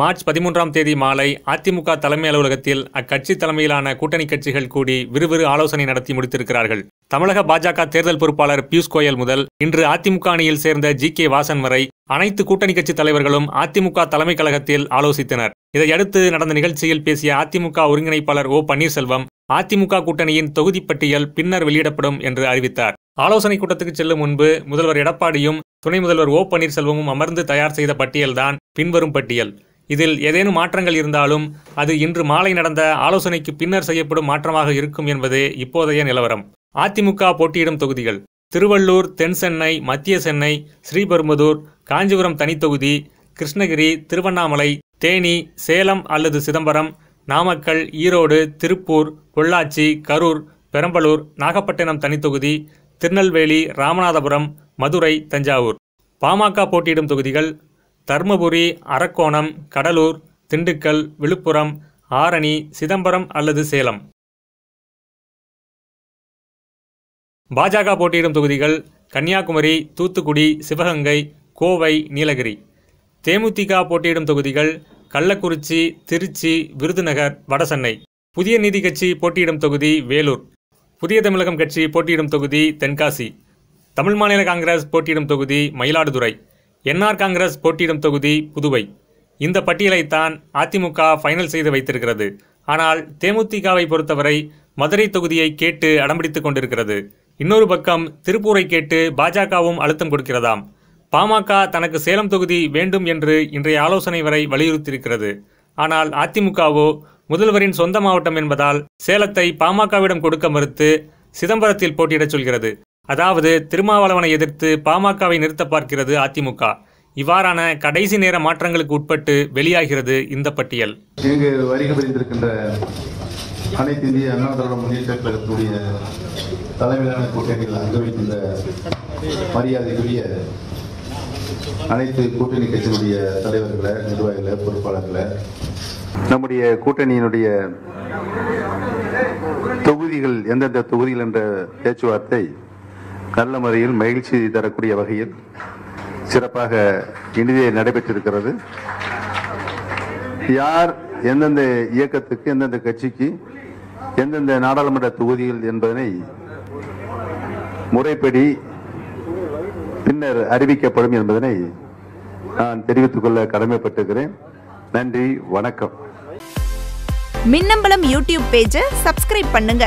March பதிமூன்றாம் தேதி மாலை அதிமுக தலைமை அலுவலகத்தில் அக்கட்சி தலைமையிலான கூட்டணி கட்சிகள் கூடி விறுவிறு ஆலோசனை நடத்தி முடித்திருக்கிறார்கள். தமிழக பாஜக தேர்தல் பொறுப்பாளர் பியூஷ் கோயல் முதல் இன்று அதிமுக அணியில் சேர்ந்த ஜி கே வாசன் வரை அனைத்து கூட்டணி கட்சி தலைவர்களும் அதிமுக தலைமை கழகத்தில் ஆலோசித்தனர். இதையடுத்து நடந்த நிகழ்ச்சியில் பேசிய அதிமுக ஒருங்கிணைப்பாளர் ஓ பன்னீர்செல்வம் அதிமுக கூட்டணியின் தொகுதி பட்டியல் பின்னர் வெளியிடப்படும் என்று அறிவித்தார். ஆலோசனை கூட்டத்துக்கு செல்லும் முன்பு முதல்வர் எடப்பாடியும் துணை முதல்வர் ஓ பன்னீர்செல்வமும் அமர்ந்து தயார் செய்த பட்டியல்தான் பின்வரும் பட்டியல். இதில் ஏதேனும் மாற்றங்கள் இருந்தாலும் அது இன்று மாலை நடந்த ஆலோசனைக்கு பின்னர் செய்யப்படும் மாற்றமாக இருக்கும் என்பதே இப்போதைய நிலவரம். அதிமுக போட்டியிடும் தொகுதிகள் திருவள்ளூர் தென் சென்னை மத்திய சென்னை ஸ்ரீபெரும்புதூர் காஞ்சிபுரம் தனித்தொகுதி கிருஷ்ணகிரி திருவண்ணாமலை தேனி சேலம் அல்லது சிதம்பரம் நாமக்கல் ஈரோடு திருப்பூர் பொள்ளாச்சி கரூர் பெரம்பலூர் நாகப்பட்டினம் தனித்தொகுதி திருநெல்வேலி ராமநாதபுரம் மதுரை தஞ்சாவூர். பாமக போட்டியிடும் தொகுதிகள் தருமபுரி அரக்கோணம் கடலூர் திண்டுக்கல் விழுப்புரம் ஆரணி சிதம்பரம் அல்லது சேலம். பாஜக போட்டியிடும் தொகுதிகள் கன்னியாகுமரி தூத்துக்குடி சிவகங்கை கோவை நீலகிரி. தேமுதிக போட்டியிடும் தொகுதிகள் கள்ளக்குறிச்சி திருச்சி விருதுநகர் வடசென்னை. புதிய நீதி கட்சி போட்டியிடும் தொகுதி வேலூர். புதிய தமிழகம் கட்சி போட்டியிடும் தொகுதி தென்காசி. தமிழ் மாநில காங்கிரஸ் போட்டியிடும் தொகுதி மயிலாடுதுறை. என்ஆர் காங்கிரஸ் போட்டியிடும் தொகுதி புதுவை. இந்த பட்டியலைத்தான் அதிமுக ஃபைனல் செய்து வைத்திருக்கிறது. ஆனால் தேமுதிகவை பொறுத்தவரை மதுரை தொகுதியை கேட்டு அடம்பிடித்துக் கொண்டிருக்கிறது. இன்னொரு பக்கம் திருப்பூரை கேட்டு பாஜகவும் அழுத்தம் கொடுக்கிறதாம். பாமக தனக்கு சேலம் தொகுதி வேண்டும் என்று இன்றைய ஆலோசனை வரை வலியுறுத்தியிருக்கிறது. ஆனால் அதிமுகவோ முதல்வரின் சொந்த மாவட்டம் என்பதால் சேலத்தை பாமகவிடம் கொடுக்க மறுத்து சிதம்பரத்தில் போட்டியிடச் சொல்கிறது. அதாவது திருமாவளவனை எதிர்த்து பாமகவை நிறுத்த பார்க்கிறது அதிமுக. இவ்வாறான கடைசி நேர மாற்றங்களுக்கு உட்பட்டு வெளியாகிறது இந்த பட்டியல். இங்கு வருகை புரிந்திருக்கின்ற அனைத்து இந்திய அண்ணா திராவிட முன்னேற்ற கழகத்துடைய தலைமையிலான கூட்டணியில் அங்கவைக்கின்ற மரியாதைக்குரிய அனைத்து கூட்டணி கட்சியினுடைய தலைவர்களை நிர்வாகிகளை பொறுப்பாளர்களை நம்முடைய கூட்டணியினுடைய தொகுதிகள் எந்தெந்த தொகுதிகள் என்ற பேச்சுவார்த்தை நல்ல முறையில் மகிழ்ச்சி தரக்கூடிய வகையில் சிறப்பாக இனிதே நடைபெற்றிருக்கிறது. யார் எந்தெந்த இயக்கத்துக்கு எந்தெந்த கட்சிக்கு எந்தெந்த நாடாளுமன்ற தொகுதியில் என்பதனை முறைப்படி பின்னர் அறிவிக்கப்படும் என்பதனை நான் தெரிவித்துக் கொள்ள கடமைப்பட்டிருக்கிறேன். நன்றி வணக்கம். மின்னம்பலம் யூடியூப் பேஜை சப்ஸ்கிரைப் பண்ணுங்க.